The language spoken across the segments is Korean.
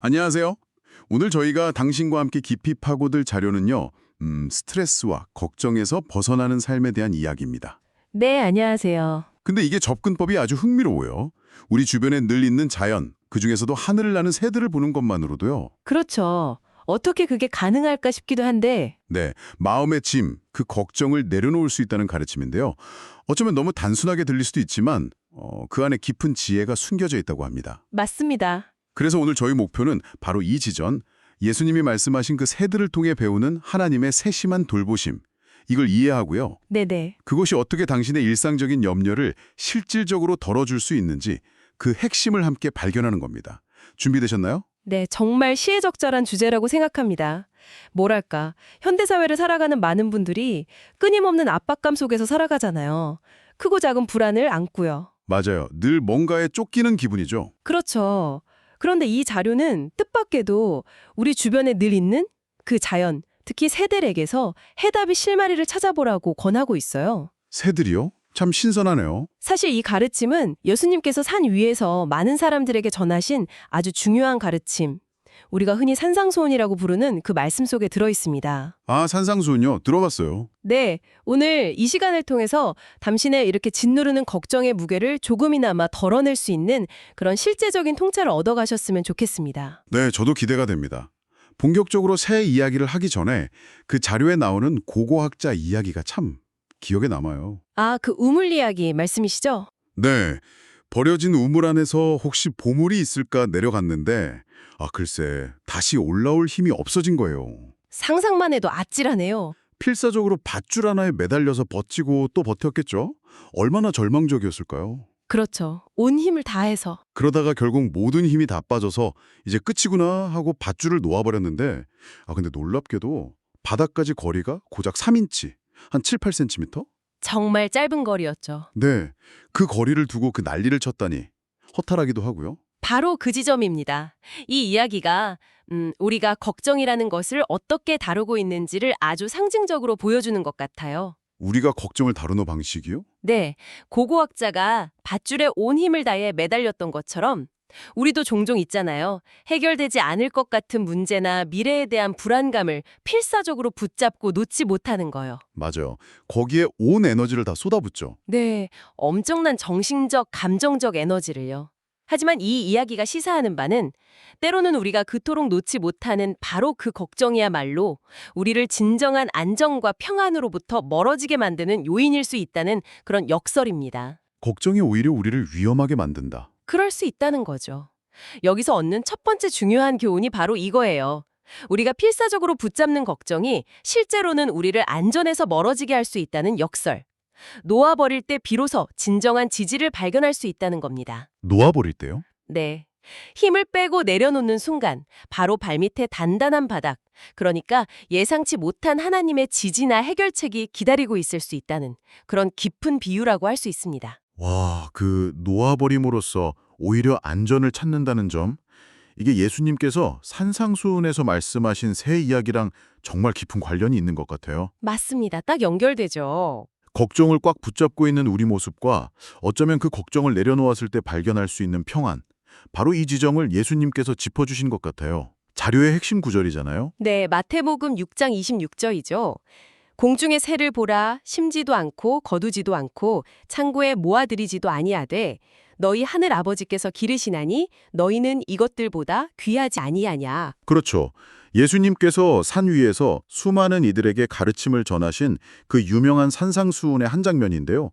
안녕하세요. 오늘 저희가 당신과 함께 깊이 파고들 자료는요. 음, 스트레스와 걱정에서 벗어나는 삶에 대한 이야기입니다. 네, 안녕하세요. 근데 이게 접근법이 아주 흥미로워요. 우리 주변에 늘 있는 자연, 그중에서도 하늘을 나는 새들을 보는 것만으로도요. 그렇죠. 어떻게 그게 가능할까 싶기도 한데, 네, 마음의 짐, 그 걱정을 내려놓을 수 있다는 가르침인데요. 어쩌면 너무 단순하게 들릴 수도 있지만 어, 그 안에 깊은 지혜가 숨겨져 있다고 합니다. 맞습니다. 그래서 오늘 저희 목표는 바로 이 지전, 예수님이 말씀하신 그 새들을 통해 배우는 하나님의 세심한 돌보심, 이걸 이해하고요. 네네. 그것이 어떻게 당신의 일상적인 염려를 실질적으로 덜어줄 수 있는지 그 핵심을 함께 발견하는 겁니다. 준비되셨나요? 네, 정말 시의적절한 주제라고 생각합니다. 뭐랄까, 현대사회를 살아가는 많은 분들이 끊임없는 압박감 속에서 살아가잖아요. 크고 작은 불안을 안고요. 맞아요. 늘 뭔가에 쫓기는 기분이죠. 그렇죠. 그런데 이 자료는 뜻밖에도 우리 주변에 늘 있는 그 자연, 특히 새들에게서 해답이 실마리를 찾아보라고 권하고 있어요. 새들이요? 참 신선하네요. 사실 이 가르침은 예수님께서 산 위에서 많은 사람들에게 전하신 아주 중요한 가르침. 우리가 흔히 산상수훈이라고 부르는 그 말씀 속에 들어 있습니다. 아, 산상수훈요. 들어봤어요. 네, 오늘 이 시간을 통해서 당신의 이렇게 짓누르는 걱정의 무게를 조금이나마 덜어낼 수 있는 그런 실제적인 통찰을 얻어가셨으면 좋겠습니다. 네, 저도 기대가 됩니다. 본격적으로 새 이야기를 하기 전에 그 자료에 나오는 고고학자 이야기가 참 기억에 남아요. 아, 그 우물 이야기 말씀이시죠? 네, 버려진 우물 안에서 혹시 보물이 있을까 내려갔는데 아 글쎄 다시 올라올 힘이 없어진 거예요. 상상만 해도 아찔하네요. 필사적으로 밧줄 하나에 매달려서 버티고 또 버텼겠죠? 얼마나 절망적이었을까요? 그렇죠. 온 힘을 다해서. 그러다가 결국 모든 힘이 다 빠져서 이제 끝이구나 하고 밧줄을 놓아버렸는데 아 근데 놀랍게도 바닥까지 거리가 고작 3인치, 한 7, 8cm? 정말 짧은 거리였죠. 네, 그 거리를 두고 그 난리를 쳤다니 허탈하기도 하고요. 바로 그 지점입니다. 이 이야기가 음, 우리가 걱정이라는 것을 어떻게 다루고 있는지를 아주 상징적으로 보여주는 것 같아요. 우리가 걱정을 다루는 방식이요? 네, 고고학자가 밧줄에 온 힘을 다해 매달렸던 것처럼 우리도 종종 있잖아요. 해결되지 않을 것 같은 문제나 미래에 대한 불안감을 필사적으로 붙잡고 놓지 못하는 거요. 맞아요. 거기에 온 에너지를 다 쏟아붓죠. 네, 엄청난 정신적, 감정적 에너지를요. 하지만 이 이야기가 시사하는 바는 때로는 우리가 그토록 놓지 못하는 바로 그 걱정이야말로 우리를 진정한 안정과 평안으로부터 멀어지게 만드는 요인일 수 있다는 그런 역설입니다. 걱정이 오히려 우리를 위험하게 만든다. 그럴 수 있다는 거죠. 여기서 얻는 첫 번째 중요한 교훈이 바로 이거예요. 우리가 필사적으로 붙잡는 걱정이 실제로는 우리를 안전에서 멀어지게 할 수 있다는 역설. 놓아버릴 때 비로소 진정한 지지를 발견할 수 있다는 겁니다. 놓아버릴 때요? 네. 힘을 빼고 내려놓는 순간 바로 발밑에 단단한 바닥, 그러니까 예상치 못한 하나님의 지지나 해결책이 기다리고 있을 수 있다는 그런 깊은 비유라고 할 수 있습니다. 와, 그 놓아버림으로써 오히려 안전을 찾는다는 점. 이게 예수님께서 산상수훈에서 말씀하신 새 이야기랑 정말 깊은 관련이 있는 것 같아요. 맞습니다. 딱 연결되죠. 걱정을 꽉 붙잡고 있는 우리 모습과 어쩌면 그 걱정을 내려놓았을 때 발견할 수 있는 평안. 바로 이 지점을 예수님께서 짚어주신 것 같아요. 자료의 핵심 구절이잖아요. 네, 마태복음 6장 26절이죠. 공중의 새를 보라 심지도 않고 거두지도 않고 창고에 모아들이지도 아니하되 너희 하늘 아버지께서 기르시나니 너희는 이것들보다 귀하지 아니하냐. 그렇죠. 예수님께서 산 위에서 수많은 이들에게 가르침을 전하신 그 유명한 산상수훈의 한 장면인데요.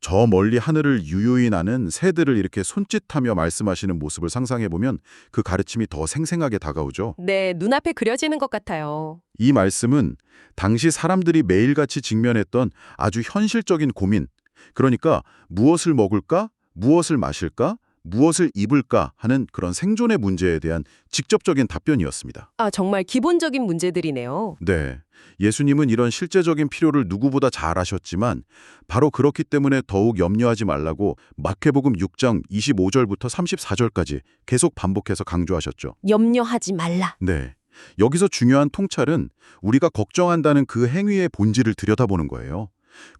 저 멀리 하늘을 유유히 나는 새들을 이렇게 손짓하며 말씀하시는 모습을 상상해보면 그 가르침이 더 생생하게 다가오죠. 네, 눈앞에 그려지는 것 같아요. 이 말씀은 당시 사람들이 매일같이 직면했던 아주 현실적인 고민, 그러니까 무엇을 먹을까, 무엇을 마실까, 무엇을 입을까 하는 그런 생존의 문제에 대한 직접적인 답변이었습니다. 아, 정말 기본적인 문제들이네요. 네. 예수님은 이런 실제적인 필요를 누구보다 잘 아셨지만 바로 그렇기 때문에 더욱 염려하지 말라고 마태복음 6장 25절부터 34절까지 계속 반복해서 강조하셨죠. 염려하지 말라. 네. 여기서 중요한 통찰은 우리가 걱정한다는 그 행위의 본질을 들여다보는 거예요.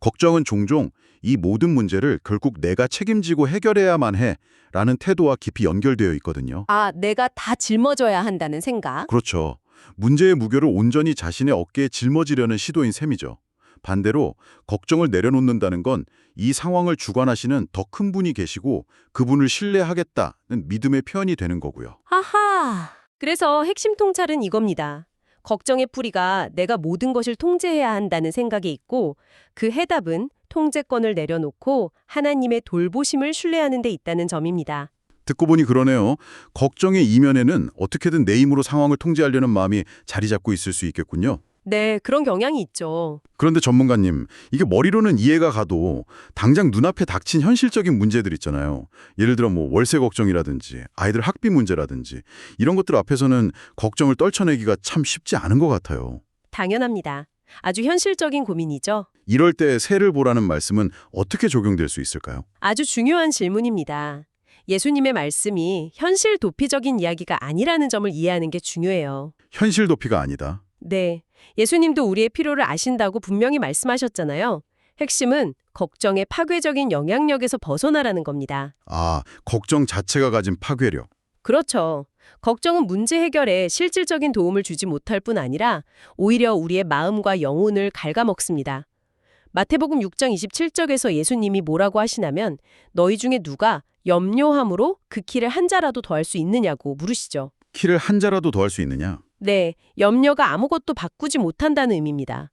걱정은 종종 이 모든 문제를 결국 내가 책임지고 해결해야만 해 라는 태도와 깊이 연결되어 있거든요. 아, 내가 다 짊어져야 한다는 생각? 그렇죠. 문제의 무게를 온전히 자신의 어깨에 짊어지려는 시도인 셈이죠. 반대로 걱정을 내려놓는다는 건 이 상황을 주관하시는 더 큰 분이 계시고 그분을 신뢰하겠다는 믿음의 표현이 되는 거고요. 하하. 그래서 핵심 통찰은 이겁니다. 걱정의 뿌리가 내가 모든 것을 통제해야 한다는 생각에 있고 그 해답은 통제권을 내려놓고 하나님의 돌보심을 신뢰하는 데 있다는 점입니다. 듣고 보니 그러네요. 걱정의 이면에는 어떻게든 내 힘으로 상황을 통제하려는 마음이 자리 잡고 있을 수 있겠군요. 네, 그런 경향이 있죠. 그런데 전문가님, 이게 머리로는 이해가 가도 당장 눈앞에 닥친 현실적인 문제들 있잖아요. 예를 들어 뭐 월세 걱정이라든지 아이들 학비 문제라든지 이런 것들 앞에서는 걱정을 떨쳐내기가 참 쉽지 않은 것 같아요. 당연합니다. 아주 현실적인 고민이죠. 이럴 때 새를 보라는 말씀은 어떻게 적용될 수 있을까요? 아주 중요한 질문입니다. 예수님의 말씀이 현실 도피적인 이야기가 아니라는 점을 이해하는 게 중요해요. 현실 도피가 아니다. 네. 예수님도 우리의 필요를 아신다고 분명히 말씀하셨잖아요. 핵심은 걱정의 파괴적인 영향력에서 벗어나라는 겁니다. 아, 걱정 자체가 가진 파괴력. 그렇죠. 걱정은 문제 해결에 실질적인 도움을 주지 못할 뿐 아니라 오히려 우리의 마음과 영혼을 갉아먹습니다. 마태복음 6장 27절에서 예수님이 뭐라고 하시냐면 너희 중에 누가 염려함으로 그 키를 한 자라도 더할 수 있느냐고 물으시죠. 키를 한 자라도 더할 수 있느냐? 네, 염려가 아무것도 바꾸지 못한다는 의미입니다.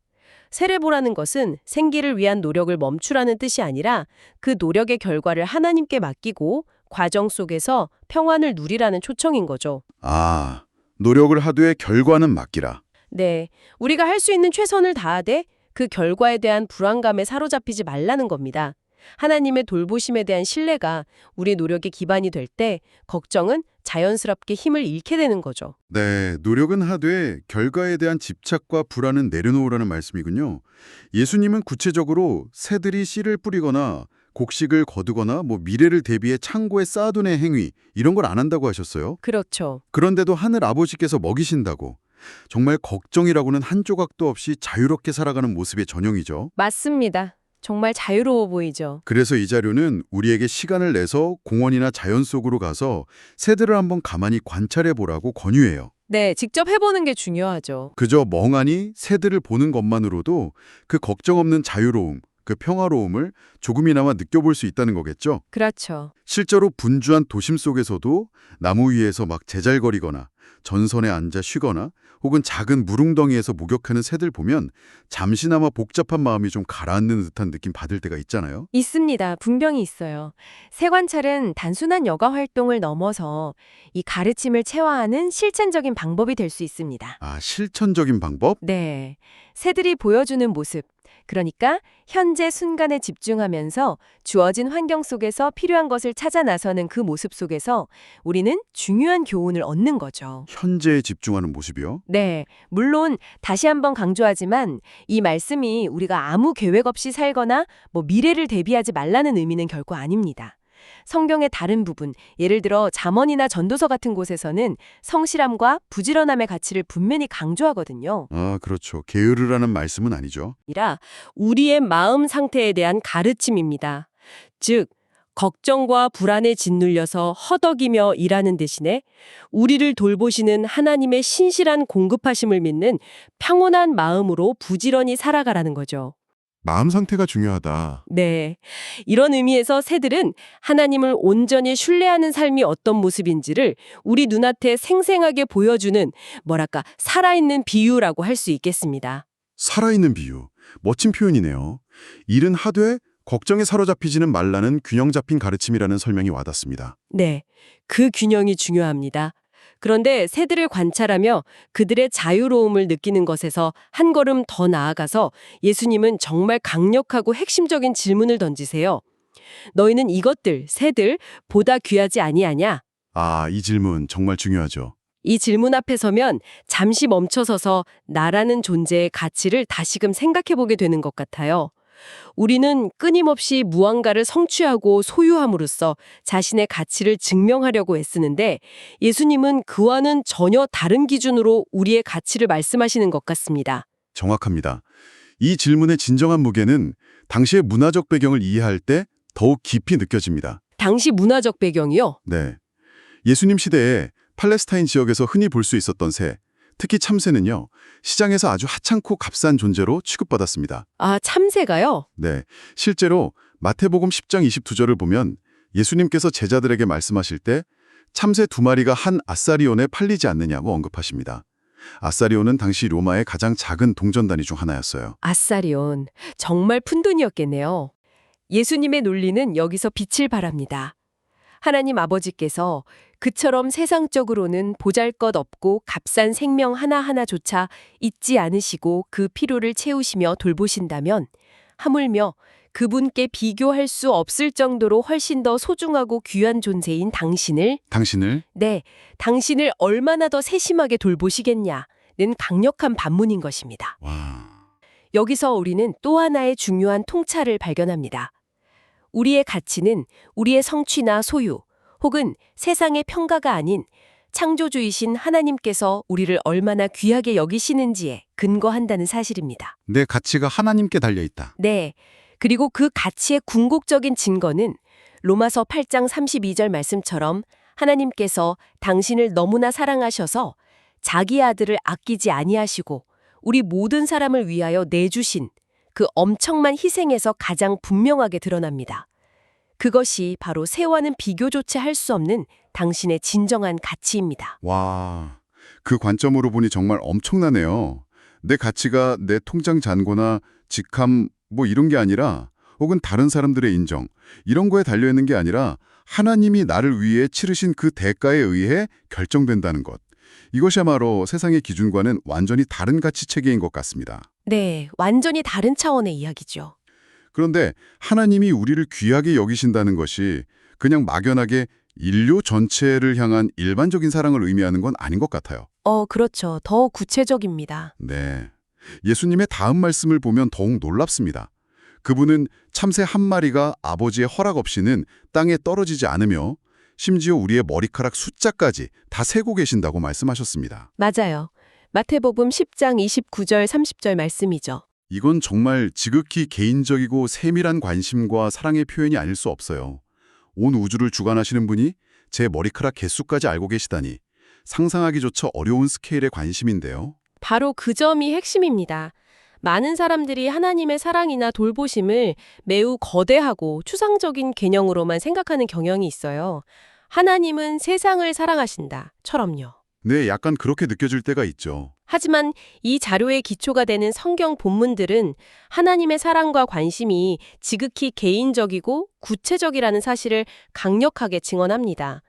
세례보라는 것은 생기를 위한 노력을 멈추라는 뜻이 아니라 그 노력의 결과를 하나님께 맡기고 과정 속에서 평안을 누리라는 초청인 거죠. 아, 노력을 하되 결과는 맡기라. 네, 우리가 할 수 있는 최선을 다하되 그 결과에 대한 불안감에 사로잡히지 말라는 겁니다. 하나님의 돌보심에 대한 신뢰가 우리 노력의 기반이 될 때 걱정은 자연스럽게 힘을 잃게 되는 거죠. 네, 노력은 하되 결과에 대한 집착과 불안은 내려놓으라는 말씀이군요. 예수님은 구체적으로 새들이 씨를 뿌리거나 곡식을 거두거나 뭐 미래를 대비해 창고에 쌓아두는 행위 이런 걸 안 한다고 하셨어요. 그렇죠. 그런데도 하늘 아버지께서 먹이신다고. 정말 걱정이라고는 한 조각도 없이 자유롭게 살아가는 모습의 전형이죠. 맞습니다. 정말 자유로워 보이죠. 그래서 이 자료는 우리에게 시간을 내서 공원이나 자연 속으로 가서 새들을 한번 가만히 관찰해 보라고 권유해요. 네, 직접 해보는 게 중요하죠. 그저 멍하니 새들을 보는 것만으로도 그 걱정 없는 자유로움, 그 평화로움을 조금이나마 느껴볼 수 있다는 거겠죠. 그렇죠. 실제로 분주한 도심 속에서도 나무 위에서 막 제잘거리거나 전선에 앉아 쉬거나 혹은 작은 무릉덩이에서 목욕하는 새들 보면 잠시나마 복잡한 마음이 좀 가라앉는 듯한 느낌 받을 때가 있잖아요. 있습니다. 분명히 있어요. 새 관찰은 단순한 여가 활동을 넘어서 이 가르침을 체화하는 실천적인 방법이 될 수 있습니다. 아, 실천적인 방법? 네. 새들이 보여주는 모습. 그러니까 현재 순간에 집중하면서 주어진 환경 속에서 필요한 것을 찾아 나서는 그 모습 속에서 우리는 중요한 교훈을 얻는 거죠. 현재에 집중하는 모습이요? 네. 물론 다시 한번 강조하지만 이 말씀이 우리가 아무 계획 없이 살거나 뭐 미래를 대비하지 말라는 의미는 결코 아닙니다. 성경의 다른 부분, 예를 들어 잠언이나 전도서 같은 곳에서는 성실함과 부지런함의 가치를 분명히 강조하거든요. 아, 그렇죠. 게으르라는 말씀은 아니죠. 아니라 우리의 마음 상태에 대한 가르침입니다. 즉, 걱정과 불안에 짓눌려서 허덕이며 일하는 대신에 우리를 돌보시는 하나님의 신실한 공급하심을 믿는 평온한 마음으로 부지런히 살아가라는 거죠. 마음 상태가 중요하다. 네. 이런 의미에서 새들은 하나님을 온전히 신뢰하는 삶이 어떤 모습인지를 우리 눈앞에 생생하게 보여주는 뭐랄까 살아있는 비유라고 할 수 있겠습니다. 살아있는 비유. 멋진 표현이네요. 일은 하되 걱정에 사로잡히지는 말라는 균형 잡힌 가르침이라는 설명이 와닿습니다. 네. 그 균형이 중요합니다. 그런데 새들을 관찰하며 그들의 자유로움을 느끼는 것에서 한 걸음 더 나아가서 예수님은 정말 강력하고 핵심적인 질문을 던지세요. 너희는 이것들, 새들, 보다 귀하지 아니하냐? 아, 이 질문 정말 중요하죠. 이 질문 앞에 서면 잠시 멈춰서서 나라는 존재의 가치를 다시금 생각해 보게 되는 것 같아요. 우리는 끊임없이 무언가를 성취하고 소유함으로써 자신의 가치를 증명하려고 애쓰는데 예수님은 그와는 전혀 다른 기준으로 우리의 가치를 말씀하시는 것 같습니다. 정확합니다. 이 질문의 진정한 무게는 당시의 문화적 배경을 이해할 때 더욱 깊이 느껴집니다. 당시 문화적 배경이요? 네. 예수님 시대에 팔레스타인 지역에서 흔히 볼 수 있었던 새, 특히 참새는요, 시장에서 아주 하찮고 값싼 존재로 취급받았습니다. 아, 참새가요? 네. 실제로 마태복음 10장 22절을 보면 예수님께서 제자들에게 말씀하실 때 참새 두 마리가 한 아사리온에 팔리지 않느냐고 언급하십니다. 아사리온은 당시 로마의 가장 작은 동전 단위 중 하나였어요. 아사리온. 정말 푼돈이었겠네요. 예수님의 논리는 여기서 빛을 발합니다. 하나님 아버지께서 그처럼 세상적으로는 보잘것 없고 값싼 생명 하나하나조차 잊지 않으시고 그 필요를 채우시며 돌보신다면 하물며 그분께 비교할 수 없을 정도로 훨씬 더 소중하고 귀한 존재인 당신을 당신을 네, 당신을 얼마나 더 세심하게 돌보시겠냐는 강력한 반문인 것입니다. 와. 여기서 우리는 또 하나의 중요한 통찰을 발견합니다. 우리의 가치는 우리의 성취나 소유, 혹은 세상의 평가가 아닌 창조주이신 하나님께서 우리를 얼마나 귀하게 여기시는지에 근거한다는 사실입니다. 내 가치가 하나님께 달려 있다. 네. 그리고 그 가치의 궁극적인 증거는 로마서 8장 32절 말씀처럼 하나님께서 당신을 너무나 사랑하셔서 자기 아들을 아끼지 아니하시고 우리 모든 사람을 위하여 내주신 그 엄청난 희생에서 가장 분명하게 드러납니다. 그것이 바로 새와는 비교조차 할 수 없는 당신의 진정한 가치입니다. 와. 그 관점으로 보니 정말 엄청나네요. 내 가치가 내 통장 잔고나 직함 뭐 이런 게 아니라 혹은 다른 사람들의 인정 이런 거에 달려 있는 게 아니라 하나님이 나를 위해 치르신 그 대가에 의해 결정된다는 것. 이것이야말로 세상의 기준과는 완전히 다른 가치 체계인 것 같습니다. 네, 완전히 다른 차원의 이야기죠. 그런데 하나님이 우리를 귀하게 여기신다는 것이 그냥 막연하게 인류 전체를 향한 일반적인 사랑을 의미하는 건 아닌 것 같아요. 어, 그렇죠. 더 구체적입니다. 네. 예수님의 다음 말씀을 보면 더욱 놀랍습니다. 그분은 참새 한 마리가 아버지의 허락 없이는 땅에 떨어지지 않으며 심지어 우리의 머리카락 숫자까지 다 세고 계신다고 말씀하셨습니다. 맞아요. 마태복음 10장 29절 30절 말씀이죠. 이건 정말 지극히 개인적이고 세밀한 관심과 사랑의 표현이 아닐 수 없어요. 온 우주를 주관하시는 분이 제 머리카락 개수까지 알고 계시다니 상상하기조차 어려운 스케일의 관심인데요. 바로 그 점이 핵심입니다. 많은 사람들이 하나님의 사랑이나 돌보심을 매우 거대하고 추상적인 개념으로만 생각하는 경향이 있어요. 하나님은 세상을 사랑하신다.처럼요. 네, 약간 그렇게 느껴질 때가 있죠. 하지만 이 자료의 기초가 되는 성경 본문들은 하나님의 사랑과 관심이 지극히 개인적이고 구체적이라는 사실을 강력하게 증언합니다.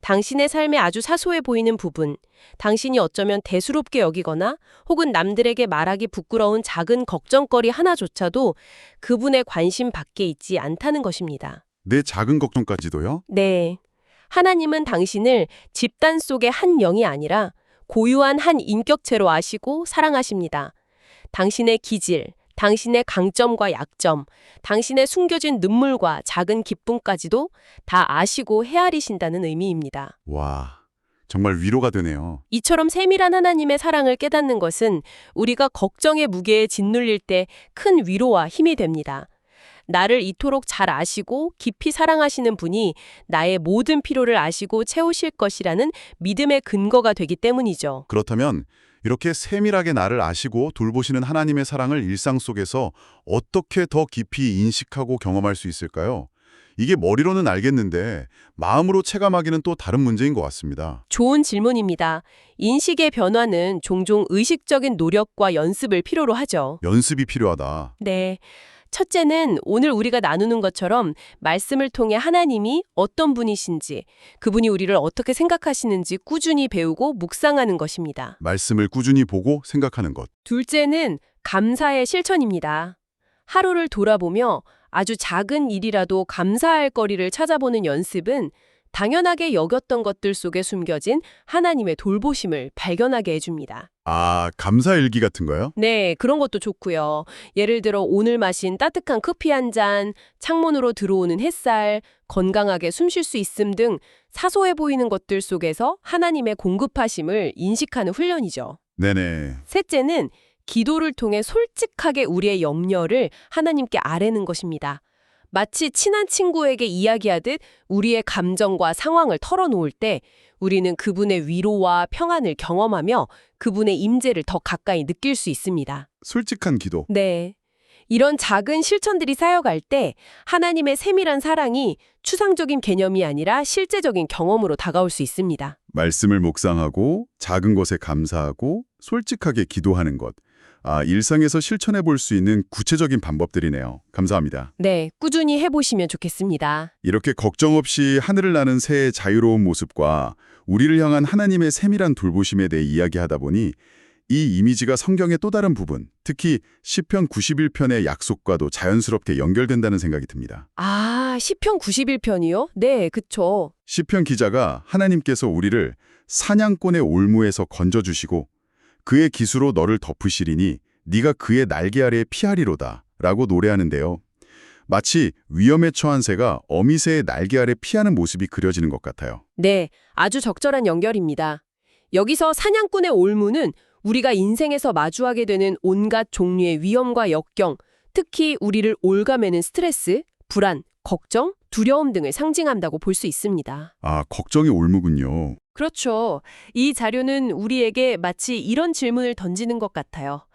당신의 삶에 아주 사소해 보이는 부분, 당신이 어쩌면 대수롭게 여기거나 혹은 남들에게 말하기 부끄러운 작은 걱정거리 하나조차도 그분의 관심 밖에 있지 않다는 것입니다. 내 작은 걱정까지도요? 네. 하나님은 당신을 집단 속의 한 영이 아니라 고유한 한 인격체로 아시고 사랑하십니다. 당신의 기질, 당신의 강점과 약점, 당신의 숨겨진 눈물과 작은 기쁨까지도 다 아시고 헤아리신다는 의미입니다. 와, 정말 위로가 되네요. 이처럼 세밀한 하나님의 사랑을 깨닫는 것은 우리가 걱정의 무게에 짓눌릴 때 큰 위로와 힘이 됩니다. 나를 이토록 잘 아시고 깊이 사랑하시는 분이 나의 모든 필요를 아시고 채우실 것이라는 믿음의 근거가 되기 때문이죠. 그렇다면 이렇게 세밀하게 나를 아시고 돌보시는 하나님의 사랑을 일상 속에서 어떻게 더 깊이 인식하고 경험할 수 있을까요? 이게 머리로는 알겠는데 마음으로 체감하기는 또 다른 문제인 것 같습니다. 좋은 질문입니다. 인식의 변화는 종종 의식적인 노력과 연습을 필요로 하죠. 연습이 필요하다. 네. 첫째는 오늘 우리가 나누는 것처럼 말씀을 통해 하나님이 어떤 분이신지, 그분이 우리를 어떻게 생각하시는지 꾸준히 배우고 묵상하는 것입니다. 말씀을 꾸준히 보고 생각하는 것. 둘째는 감사의 실천입니다. 하루를 돌아보며 아주 작은 일이라도 감사할 거리를 찾아보는 연습은 당연하게 여겼던 것들 속에 숨겨진 하나님의 돌보심을 발견하게 해줍니다. 아, 감사 일기 같은 거요? 네, 그런 것도 좋고요. 예를 들어 오늘 마신 따뜻한 커피 한 잔, 창문으로 들어오는 햇살, 건강하게 숨 쉴 수 있음 등 사소해 보이는 것들 속에서 하나님의 공급하심을 인식하는 훈련이죠. 네네. 셋째는 기도를 통해 솔직하게 우리의 염려를 하나님께 아뢰는 것입니다. 마치 친한 친구에게 이야기하듯 우리의 감정과 상황을 털어놓을 때 우리는 그분의 위로와 평안을 경험하며 그분의 임재를 더 가까이 느낄 수 있습니다. 솔직한 기도. 네. 이런 작은 실천들이 쌓여갈 때 하나님의 세밀한 사랑이 추상적인 개념이 아니라 실제적인 경험으로 다가올 수 있습니다. 말씀을 묵상하고 작은 것에 감사하고 솔직하게 기도하는 것. 아, 일상에서 실천해 볼 수 있는 구체적인 방법들이네요. 감사합니다. 네, 꾸준히 해보시면 좋겠습니다. 이렇게 걱정 없이 하늘을 나는 새의 자유로운 모습과 우리를 향한 하나님의 세밀한 돌보심에 대해 이야기하다 보니 이 이미지가 성경의 또 다른 부분, 특히 시편 91편의 약속과도 자연스럽게 연결된다는 생각이 듭니다. 아, 시편 91편이요? 네, 그쵸. 시편 기자가 하나님께서 우리를 사냥꾼의 올무에서 건져주시고 그의 기수로 너를 덮으시리니 네가 그의 날개 아래에 피하리로다 라고 노래하는데요. 마치 위험에 처한 새가 어미새의 날개 아래 피하는 모습이 그려지는 것 같아요. 네, 아주 적절한 연결입니다. 여기서 사냥꾼의 올무는 우리가 인생에서 마주하게 되는 온갖 종류의 위험과 역경, 특히 우리를 올가매는 스트레스, 불안, 걱정, 두려움 등을 상징한다고 볼 수 있습니다. 아, 걱정이 올무군요. 그렇죠. 이 자료는 우리에게 마치 이런 질문을 던지는 것 같아요.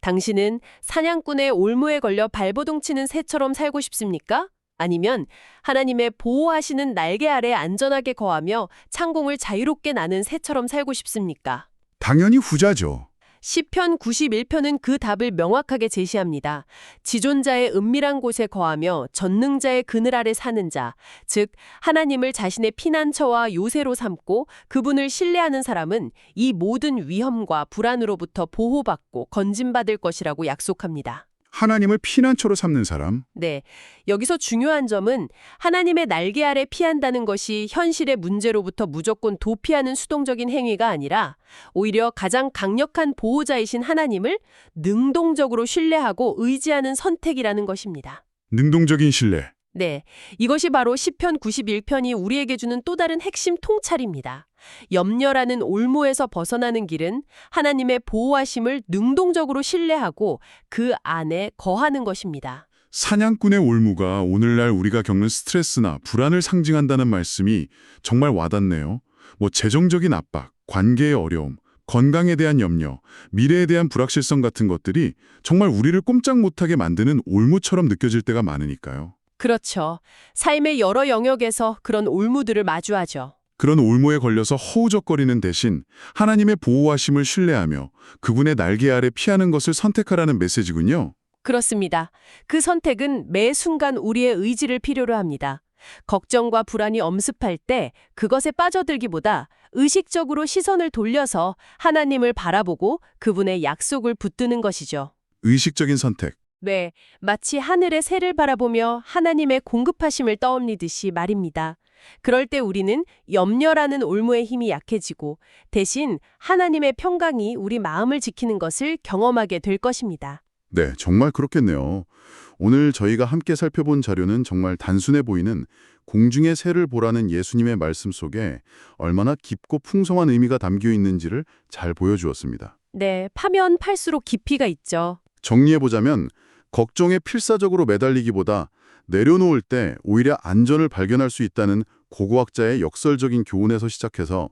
당신은 사냥꾼의 올무에 걸려 발버둥 치는 새처럼 살고 싶습니까? 아니면 하나님의 보호하시는 날개 아래 안전하게 거하며 창공을 자유롭게 나는 새처럼 살고 싶습니까? 당연히 후자죠. 시편 91편은 그 답을 명확하게 제시합니다. 지존자의 은밀한 곳에 거하며 전능자의 그늘 아래 사는 자, 즉 하나님을 자신의 피난처와 요새로 삼고 그분을 신뢰하는 사람은 이 모든 위험과 불안으로부터 보호받고 건진받을 것이라고 약속합니다. 하나님을 피난처로 삼는 사람. 네. 여기서 중요한 점은 하나님의 날개 아래 피한다는 것이 현실의 문제로부터 무조건 도피하는 수동적인 행위가 아니라 오히려 가장 강력한 보호자이신 하나님을 능동적으로 신뢰하고 의지하는 선택이라는 것입니다. 능동적인 신뢰. 네. 이것이 바로 시편 91편이 우리에게 주는 또 다른 핵심 통찰입니다. 염려라는 올무에서 벗어나는 길은 하나님의 보호하심을 능동적으로 신뢰하고 그 안에 거하는 것입니다. 사냥꾼의 올무가 오늘날 우리가 겪는 스트레스나 불안을 상징한다는 말씀이 정말 와닿네요. 뭐 재정적인 압박, 관계의 어려움, 건강에 대한 염려, 미래에 대한 불확실성 같은 것들이 정말 우리를 꼼짝 못하게 만드는 올무처럼 느껴질 때가 많으니까요. 그렇죠. 삶의 여러 영역에서 그런 올무들을 마주하죠. 그런 올무에 걸려서 허우적거리는 대신 하나님의 보호하심을 신뢰하며 그분의 날개 아래 피하는 것을 선택하라는 메시지군요. 그렇습니다. 그 선택은 매 순간 우리의 의지를 필요로 합니다. 걱정과 불안이 엄습할 때 그것에 빠져들기보다 의식적으로 시선을 돌려서 하나님을 바라보고 그분의 약속을 붙드는 것이죠. 의식적인 선택. 네, 마치 하늘의 새를 바라보며 하나님의 공급하심을 떠올리듯이 말입니다. 그럴 때 우리는 염려라는 올무의 힘이 약해지고 대신 하나님의 평강이 우리 마음을 지키는 것을 경험하게 될 것입니다. 네, 정말 그렇겠네요. 오늘 저희가 함께 살펴본 자료는 정말 단순해 보이는 공중의 새를 보라는 예수님의 말씀 속에 얼마나 깊고 풍성한 의미가 담겨 있는지를 잘 보여주었습니다. 네, 파면 팔수록 깊이가 있죠. 정리해보자면 걱정에 필사적으로 매달리기보다 내려놓을 때 오히려 안전을 발견할 수 있다는 고고학자의 역설적인 교훈에서 시작해서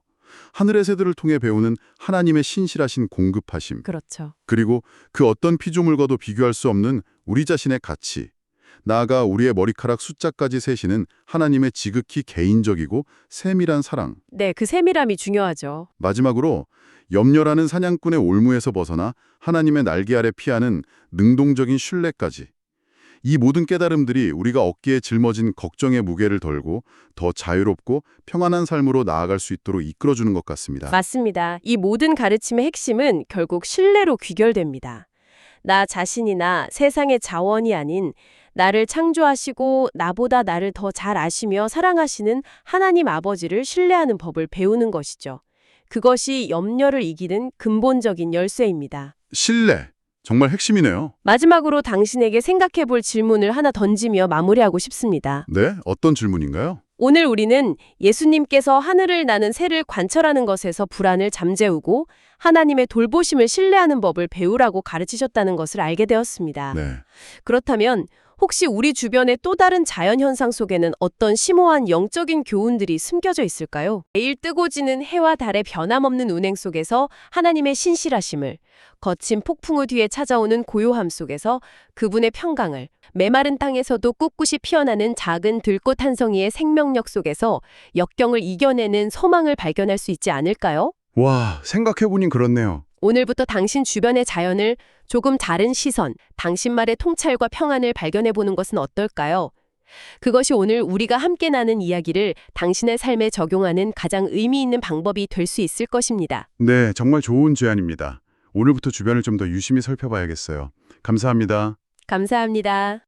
하늘의 새들을 통해 배우는 하나님의 신실하신 공급하심 그렇죠. 그리고 그 어떤 피조물과도 비교할 수 없는 우리 자신의 가치, 나아가 우리의 머리카락 숫자까지 세시는 하나님의 지극히 개인적이고 세밀한 사랑, 네, 그 세밀함이 중요하죠. 마지막으로 염려라는 사냥꾼의 올무에서 벗어나 하나님의 날개 아래 피하는 능동적인 신뢰까지. 이 모든 깨달음들이 우리가 어깨에 짊어진 걱정의 무게를 덜고 더 자유롭고 평안한 삶으로 나아갈 수 있도록 이끌어주는 것 같습니다. 맞습니다. 이 모든 가르침의 핵심은 결국 신뢰로 귀결됩니다. 나 자신이나 세상의 자원이 아닌 나를 창조하시고 나보다 나를 더 잘 아시며 사랑하시는 하나님 아버지를 신뢰하는 법을 배우는 것이죠. 그것이 염려를 이기는 근본적인 열쇠입니다. 신뢰, 정말 핵심이네요. 마지막으로 당신에게 생각해 볼 질문을 하나 던지며 마무리하고 싶습니다. 네, 어떤 질문인가요? 오늘 우리는 예수님께서 하늘을 나는 새를 관찰하는 것에서 불안을 잠재우고 하나님의 돌보심을 신뢰하는 법을 배우라고 가르치셨다는 것을 알게 되었습니다. 네. 그렇다면 혹시 우리 주변의 또 다른 자연 현상 속에는 어떤 심오한 영적인 교훈들이 숨겨져 있을까요? 매일 뜨고 지는 해와 달의 변함없는 운행 속에서 하나님의 신실하심을, 거친 폭풍우 뒤에 찾아오는 고요함 속에서 그분의 평강을, 메마른 땅에서도 꿋꿋이 피어나는 작은 들꽃 한 성이의 생명력 속에서 역경을 이겨내는 소망을 발견할 수 있지 않을까요? 와, 생각해보니 그렇네요. 오늘부터 당신 주변의 자연을 조금 다른 시선, 당신말의 통찰과 평안을 발견해 보는 것은 어떨까요? 그것이 오늘 우리가 함께 나눈 이야기를 당신의 삶에 적용하는 가장 의미 있는 방법이 될 수 있을 것입니다. 네, 정말 좋은 제안입니다. 오늘부터 주변을 좀 더 유심히 살펴봐야겠어요. 감사합니다. 감사합니다.